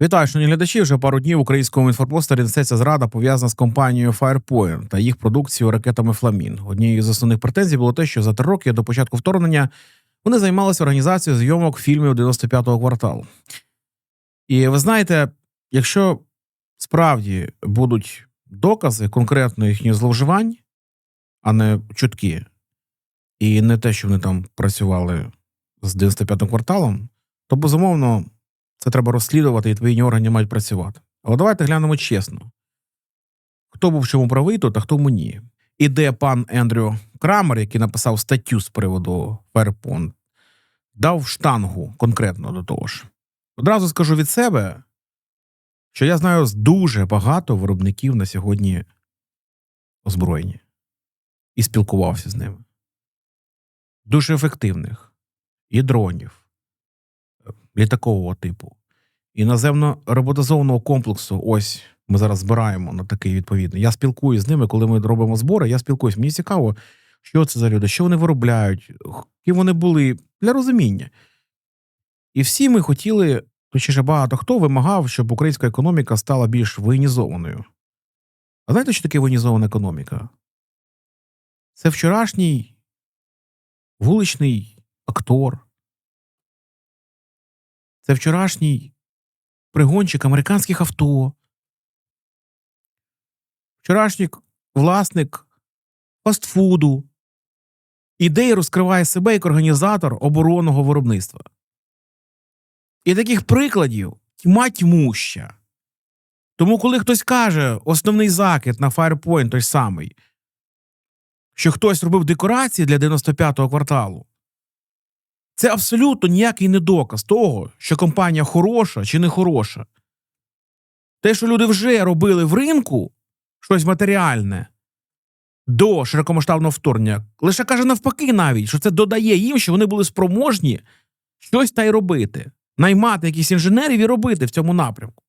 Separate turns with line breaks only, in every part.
Вітаю, шановні глядачі. Вже пару днів в українському інфопросторі несеться зрада пов'язана з компанією Firepoint та їх продукцією ракетами Фламін. Однією з основних претензій було те, що за три роки до початку вторгнення вони займалися організацією зйомок фільмів 95-го кварталу. І ви знаєте, якщо справді будуть докази конкретно їхніх зловживань, а не чутки, і не те, що вони там працювали з 95-м кварталом, то безумовно це треба розслідувати, і відповідні органи мають працювати. Але давайте глянемо чесно: хто був в чому правий тут, а хто в ні. І де пан Ендрю Крамер, який написав статтю з приводу Fairpont, дав штангу конкретно до того ж. Одразу скажу від себе, що я знаю дуже багато виробників на сьогодні озброєні і спілкувався з ними. Дуже ефективних і дронів, літакового типу, і наземно роботизованого комплексу. Ось ми зараз збираємо на такий відповідний. Я спілкуюся з ними, коли ми робимо збори. Я спілкуюсь. Мені цікаво, що це за люди, що вони виробляють, ким вони були для розуміння. І всі ми хотіли, точніше, багато хто вимагав, щоб українська економіка стала більш воєнізованою. А знаєте, що таке воєнізована економіка? Це вчорашній вуличний актор. Це вчорашній пригончик американських авто. Вчорашній власник фастфуду. Ідеї розкриває себе як організатор оборонного виробництва. І таких прикладів тьма тьмуща. Тому, коли хтось каже основний закид на Firepoint той самий, що хтось робив декорації для 95-го кварталу, це абсолютно ніякий не доказ того, що компанія хороша чи не хороша. Те, що люди вже робили в ринку щось матеріальне до широкомасштабного вторгнення, лише каже навпаки, навіть, що це додає їм, що вони були спроможні щось та й робити, наймати якісь інженерів і робити в цьому напрямку.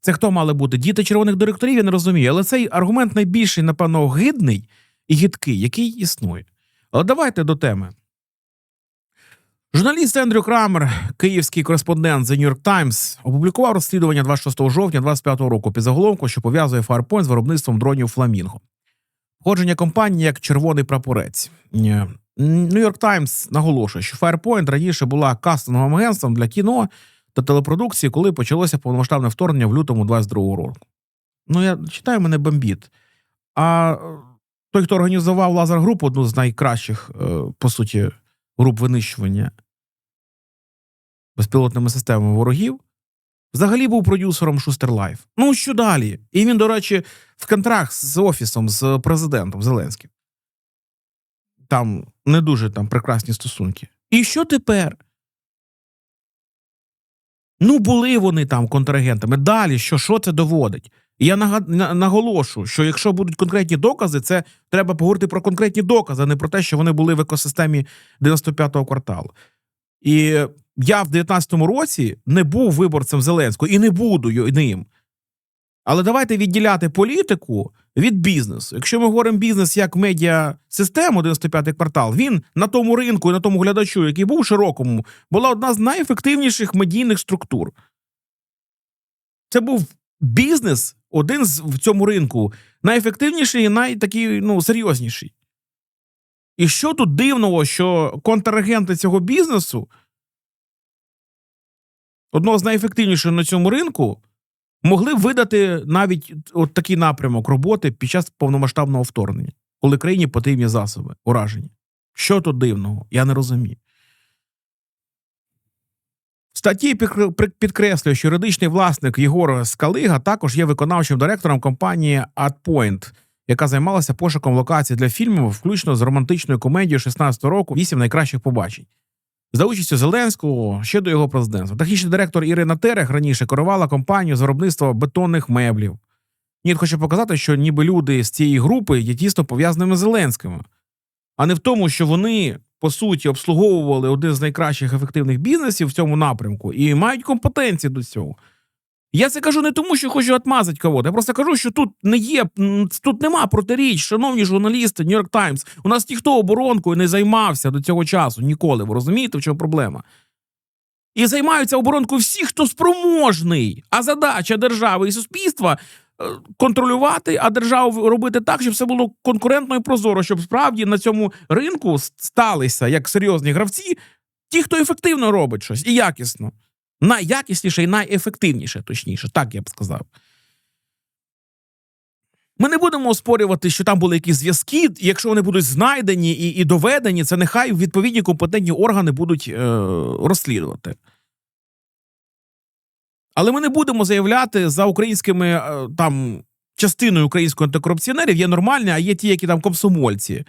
Це хто мали бути? Діти червоних директорів, я не розумію, але цей аргумент найбільший, напевно, гидний і гидкий, який існує. Але давайте до теми. Журналіст Ендрю Крамер, київський кореспондент The New York Times, опублікував розслідування 26 жовтня 2025 року під заголовком, що пов'язує Firepoint з виробництвом дронів Фламінго. Походження компанії як червоний прапорець. New York Times наголошує, що Firepoint раніше була кастинговим агентством для кіно та телепродукції, коли почалося повномасштабне вторгнення в лютому 22 року. Ну, я читаю, мене бомбіт. А той, хто організував лазер групу, одну з найкращих, е, по суті, груп винищування безпілотними системами ворогів, взагалі був продюсером Шустер Лайф. Ну, що далі? І він, до речі, в контракт з офісом, з президентом Зеленським. Там не дуже там прекрасні стосунки. І що тепер? Ну, були вони там контрагентами. Далі що що це доводить? Я нага- на- наголошую, що якщо будуть конкретні докази, це треба поговорити про конкретні докази, а не про те, що вони були в екосистемі 95-го кварталу. І я в 19-му році не був виборцем Зеленського і не буду ним. Але давайте відділяти політику від бізнесу. Якщо ми говоримо бізнес як медіасистему, 95-й квартал, він на тому ринку і на тому глядачу, який був широкому, була одна з найефективніших медійних структур. Це був бізнес, один з в цьому ринку, найефективніший і найтакий, ну, серйозніший. І що тут дивного, що контрагенти цього бізнесу, одного з найефективніших на цьому ринку, могли б видати навіть от такий напрямок роботи під час повномасштабного вторгнення, коли країні потрібні засоби, ураження. Що тут дивного? Я не розумію. В статті підкреслює, що юридичний власник Єгор Скалига також є виконавчим директором компанії AdPoint, яка займалася пошуком локацій для фільмів, включно з романтичною комедією 16 року «Вісім найкращих побачень. За участю Зеленського ще до його президентства. Технічний директор Ірина Терех раніше керувала компанією з виробництва бетонних меблів. Ніт хоче показати, що ніби люди з цієї групи є тісно пов'язаними з Зеленськими, а не в тому, що вони по суті обслуговували один з найкращих ефективних бізнесів в цьому напрямку і мають компетенції до цього. Я це кажу не тому, що хочу отмазати кого-то. Я просто кажу, що тут не є, тут нема протиріч, шановні журналісти, York Times. У нас ніхто оборонкою не займався до цього часу ніколи. Ви розумієте, в чому проблема? І займаються оборонкою всі, хто спроможний. А задача держави і суспільства е, контролювати, а державу робити так, щоб все було конкурентно і прозоро, щоб справді на цьому ринку сталися як серйозні гравці, ті, хто ефективно робить щось і якісно. Найякісніше і найефективніше, точніше, так я б сказав. Ми не будемо оспорювати, що там були якісь зв'язки. Якщо вони будуть знайдені і, і доведені, це нехай відповідні компетентні органи будуть е, розслідувати. Але ми не будемо заявляти за українськими е, там частиною українських антикорупціонерів є нормальні, а є ті, які там комсомольці.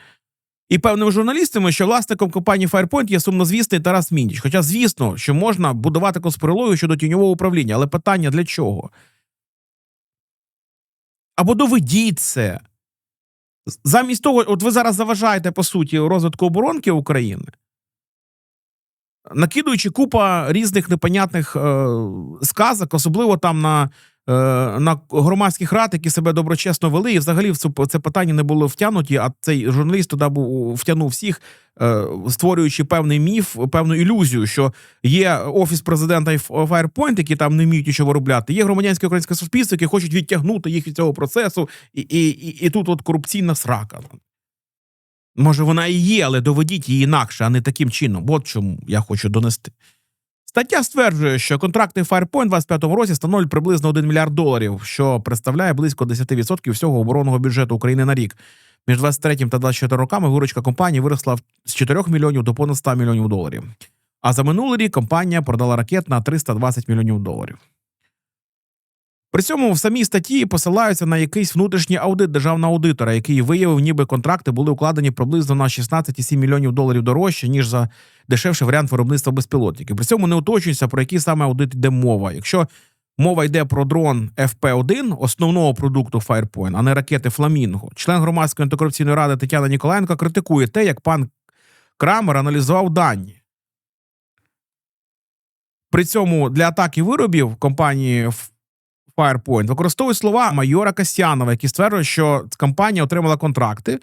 І певними журналістами, що власником компанії Firepoint є сумнозвісний Тарас Міндіч. Хоча, звісно, що можна будувати конспірологію щодо тіньового управління, але питання для чого? Або доведіть це. Замість того, от ви зараз заважаєте, по суті, розвитку оборонки України, накидуючи купа різних непонятних е, сказок, особливо там на, на громадських рад, які себе доброчесно вели, і взагалі в це, це питання не було втягнуті, а цей журналіст туди був втягнув всіх, е, створюючи певний міф, певну ілюзію, що є офіс президента і Firepoint, які там не вміють нічого виробляти, є громадянське українське суспільство, які хочуть відтягнути їх від цього процесу, і, і, і, і тут от корупційна срака. Може, вона і є, але доведіть її інакше, а не таким чином. От чому я хочу донести. Стаття стверджує, що контракти Firepoint у 2025 році становлять приблизно 1 мільярд доларів, що представляє близько 10% всього оборонного бюджету України на рік. Між 23 та 24 роками виручка компанії виросла з 4 мільйонів до понад 100 мільйонів доларів. А за минулий рік компанія продала ракет на 320 мільйонів доларів. При цьому в самій статті посилаються на якийсь внутрішній аудит державного аудитора, який виявив, ніби контракти були укладені приблизно на 16,7 мільйонів доларів дорожче, ніж за дешевший варіант виробництва безпілотників. При цьому не уточнюється, про який саме аудит йде мова. Якщо мова йде про дрон FP1, основного продукту Firepoint, а не ракети Фламінго, член громадської антикорупційної ради Тетяна Ніколаєнко критикує те, як пан Крамер аналізував дані. При цьому для атаки виробів компанії Firepoint використовують слова майора Касьянова, які стверджують, що компанія отримала контракти.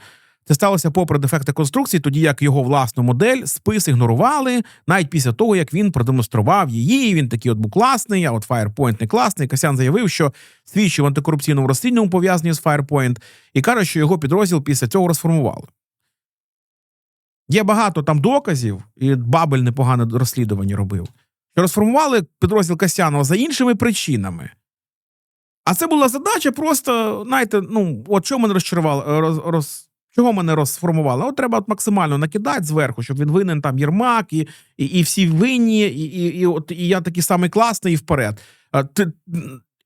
Це сталося попри дефекти конструкції, тоді як його власну модель спис ігнорували навіть після того, як він продемонстрував її. Він такий от був класний, а от Firepoint не класний. Касян заявив, що свідчив в антикорупційному розслідуванні пов'язані з Firepoint, і каже, що його підрозділ після цього розформували. Є багато там доказів, і Бабель непогане розслідування робив. Що розформували підрозділ Касянова за іншими причинами. А це була задача просто, знаєте, ну, от чого мене розчарувало, роз, роз, чого мене розформували? От треба от максимально накидати зверху, щоб він винен там Єрмак, і, і, і всі винні, і, і, і, от, і я такий самий класний і вперед. А, ти,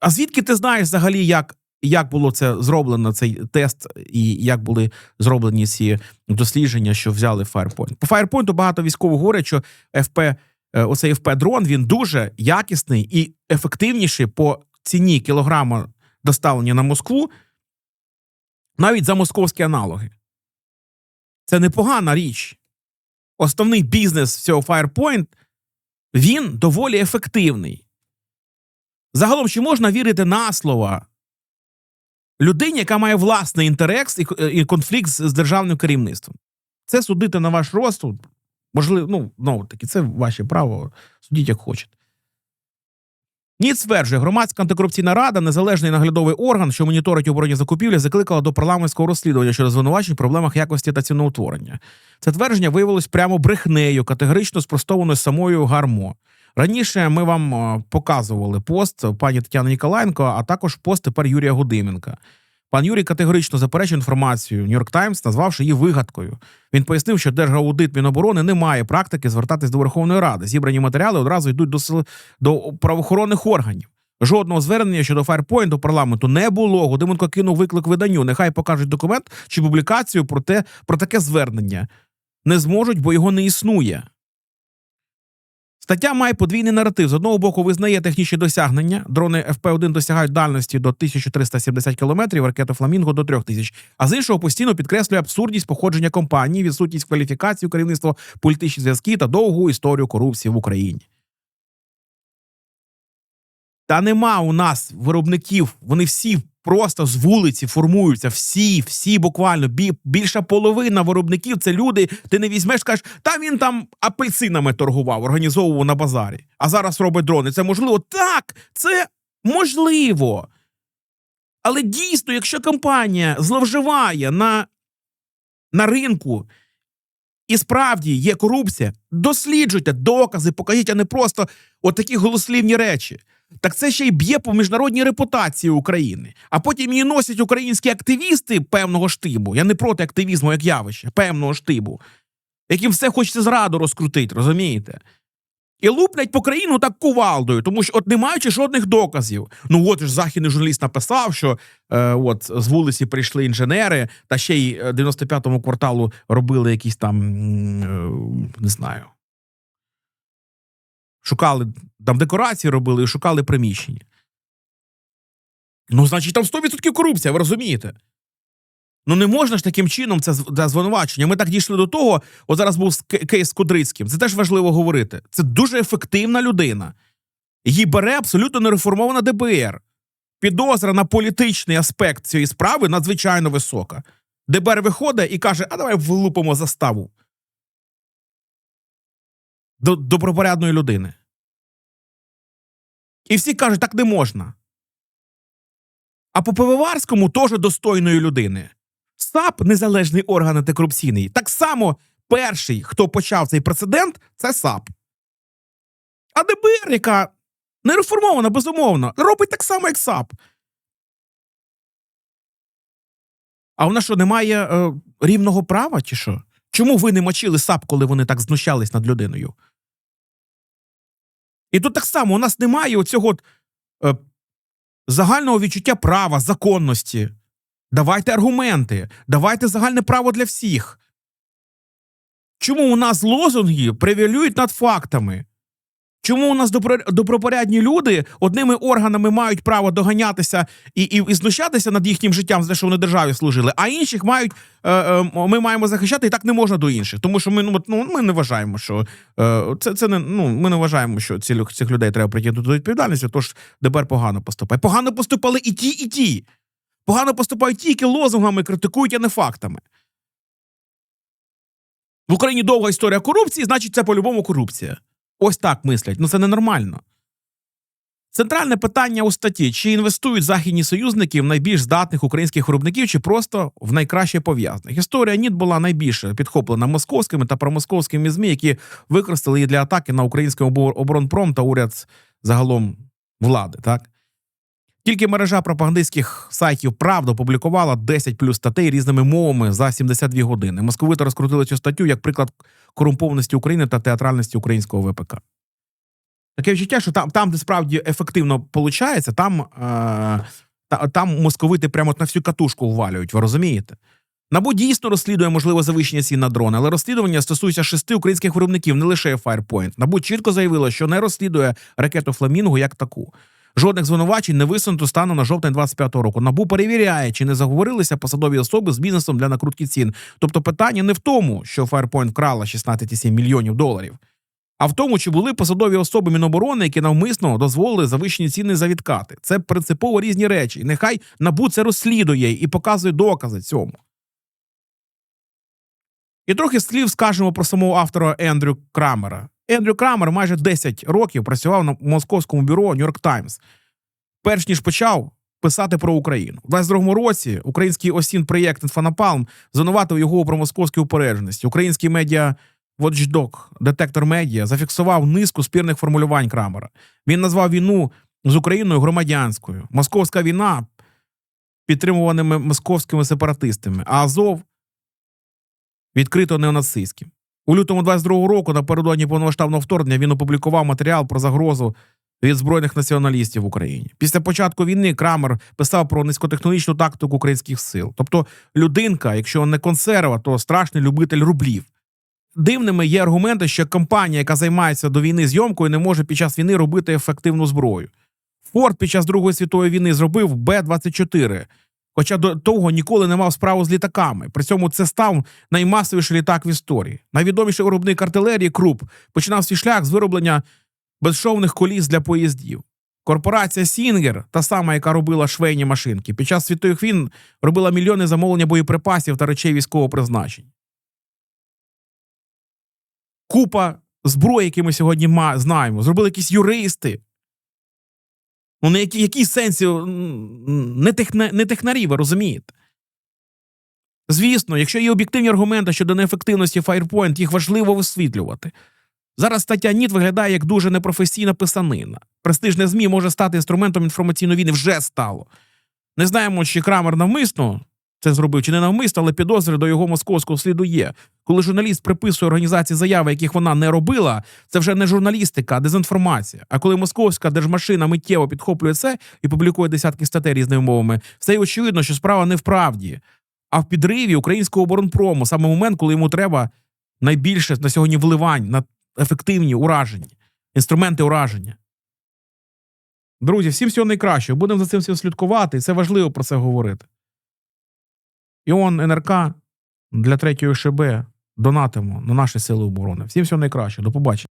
а звідки ти знаєш взагалі, як, як було це зроблено, цей тест, і як були зроблені ці дослідження, що взяли Firepoint? По Firepoint багато військових говорять, що ФП, е, оцей ФП-дрон, він дуже якісний і ефективніший по ціні кілограма доставлення на Москву, навіть за московські аналоги. Це непогана річ. Основний бізнес цього Firepoint, він доволі ефективний. Загалом, чи можна вірити на слова людині, яка має власний інтерес і, і конфлікт з державним керівництвом? Це судити на ваш розсуд. Можливо, ну, знову таки, це ваше право. Судіть, як хочете. НІЦ стверджує, громадська антикорупційна рада, незалежний наглядовий орган, що моніторить оборонні закупівлі, закликала до парламентського розслідування щодо звинувачень в проблемах якості та ціноутворення. Це твердження виявилось прямо брехнею, категорично спростованою самою Гармо. Раніше ми вам е, показували пост пані Тетяни Ніколаєнко, а також пост тепер Юрія Гудименка. Пан Юрій категорично заперечує інформацію Нью-Йорк Таймс, назвавши її вигадкою. Він пояснив, що Держаудит Міноборони не має практики звертатись до Верховної Ради. Зібрані матеріали одразу йдуть до сил- до правоохоронних органів. Жодного звернення щодо Firepoint до парламенту не було. Гудименко кинув виклик виданню. Нехай покажуть документ чи публікацію про те про таке звернення. Не зможуть, бо його не існує. Стаття має подвійний наратив. З одного боку, визнає технічні досягнення. Дрони ФП-1 досягають дальності до 1370 км, ракета Фламінго до 3000. А з іншого постійно підкреслює абсурдність походження компанії, відсутність кваліфікації керівництва, політичні зв'язки та довгу історію корупції в Україні. Та нема у нас виробників, вони всі просто з вулиці формуються. Всі, всі буквально. Більша половина виробників це люди. Ти не візьмеш, кажеш, та він там апельсинами торгував, організовував на базарі, а зараз робить дрони. Це можливо? Так, це можливо. Але дійсно, якщо компанія зловживає на, на ринку і справді є корупція, досліджуйте докази, покажіть, а не просто отакі голослівні речі. Так це ще й б'є по міжнародній репутації України. А потім її носять українські активісти певного штибу. Я не проти активізму як явища, певного штибу, яким все хочеться зраду розкрутити, розумієте? І луплять по країну так кувалдою, тому що от не маючи жодних доказів. Ну от ж західний журналіст написав, що е, от з вулиці прийшли інженери, та ще й е, 95-му кварталу робили якісь там е, не знаю. Шукали там декорації робили і шукали приміщення. Ну, значить, там 100% корупція, ви розумієте? Ну не можна ж таким чином це звинувачення. Ми так дійшли до того. От зараз був кейс з Кудрицьким. Це теж важливо говорити. Це дуже ефективна людина. Її бере абсолютно нереформована ДБР. Підозра на політичний аспект цієї справи надзвичайно висока. ДБР виходить і каже: а давай влупимо заставу до добропорядної людини. І всі кажуть, так не можна. А по Пивоварському теж достойної людини. САП, незалежний орган антикорупційний, так само перший, хто почав цей прецедент, це САП. А ДБР, яка не реформована, безумовно, робить так само, як САП. А вона що, не має е, рівного права, чи що? Чому ви не мочили САП, коли вони так знущались над людиною? І тут так само у нас немає оцього от, е, загального відчуття права, законності. Давайте аргументи, давайте загальне право для всіх. Чому у нас лозунги превалюють над фактами? Чому у нас добропорядні люди одними органами мають право доганятися і, і, і знущатися над їхнім життям за що вони державі служили, а інших мають е, е, ми маємо захищати, і так не можна до інших. Тому що ми ну, ну ми не вважаємо, що е, це, це не ну ми не вважаємо, що ці, цих людей треба притягнути до відповідальності. Тож ДБР погано поступає. Погано поступали і ті, і ті. Погано поступають ті, які лозунгами критикують, а не фактами. В Україні довга історія корупції, значить, це по-любому корупція. Ось так мислять. Ну це ненормально. Центральне питання у статті: чи інвестують західні союзники в найбільш здатних українських виробників, чи просто в найкраще пов'язаних. Історія НІТ була найбільше підхоплена московськими та промосковськими ЗМІ, які використали її для атаки на український оборонпром та уряд загалом влади. Так тільки мережа пропагандистських сайтів Правда опублікувала 10 плюс статей різними мовами за 72 години. Московити розкрутили цю статтю як приклад корумпованості України та театральності українського ВПК. Таке відчуття, що там, там де справді ефективно виходить, там, е, там московити прямо на всю катушку ввалюють, ви розумієте? НАБУ дійсно розслідує можливе завищення цін на дрони, але розслідування стосується шести українських виробників, не лише Firepoint. НАБУ чітко заявило, що не розслідує ракету Фламінго як таку. Жодних звинувачень не висунуто станом на жовтень 25-го року. Набу перевіряє, чи не заговорилися посадові особи з бізнесом для накрутки цін. Тобто питання не в тому, що Firepoint вкрала 16,7 мільйонів доларів, а в тому, чи були посадові особи Міноборони, які навмисно дозволили завищені ціни за відкати. Це принципово різні речі. І нехай набу це розслідує і показує докази цьому. І трохи слів скажемо про самого автора Ендрю Крамера. Ендрю Крамер майже 10 років працював на московському бюро York Times. Перш ніж почав писати про Україну. У 22-му році український осін проєкт «Інфонапалм» звинуватив його у промосковській упередженості. Український медіа Watchdog, детектор медіа, зафіксував низку спірних формулювань Крамера. Він назвав війну з Україною громадянською. Московська війна підтримуваними московськими сепаратистами, а Азов відкрито неонацистським. У лютому 22-го року, напередодні повномасштабного вторгнення, він опублікував матеріал про загрозу від збройних націоналістів в Україні. Після початку війни Крамер писав про низькотехнологічну тактику українських сил. Тобто, людинка, якщо не консерва, то страшний любитель рублів. Дивними є аргументи, що компанія, яка займається до війни зйомкою, не може під час війни робити ефективну зброю. Форд під час Другої світової війни зробив Б-24, хоча до того ніколи не мав справу з літаками. При цьому це став наймасовіший літак в історії. Найвідоміший виробник артилерії Круп починав свій шлях з вироблення безшовних коліс для поїздів. Корпорація Сінгер, та сама, яка робила швейні машинки, під час світових війн робила мільйони замовлення боєприпасів та речей військового призначення. Купа зброї, які ми сьогодні знаємо, зробили якісь юристи. Ну, на які, які сенсі не, техна, не технарі, ви розумієте? Звісно, якщо є об'єктивні аргументи щодо неефективності Firepoint, їх важливо висвітлювати. Зараз стаття НІТ виглядає як дуже непрофесійна писанина. Престижне ЗМІ може стати інструментом інформаційної війни, вже стало. Не знаємо, чи Крамер навмисно це зробив, чи не навмисно, але підозри до його московського сліду є. Коли журналіст приписує організації заяви, яких вона не робила, це вже не журналістика, а дезінформація. А коли московська держмашина миттєво підхоплює це і публікує десятки статей різними мовами, стає очевидно, що справа не в правді, а в підриві українського оборонпрому, саме момент, коли йому треба найбільше на сьогодні вливань на ефективні ураження, інструменти ураження. Друзі, всім всього найкращого. Будемо за цим всім слідкувати, це важливо про це говорити. Іон НРК для третьої ШБ донатимо на наші сили оборони. Всім всього найкраще. До побачення.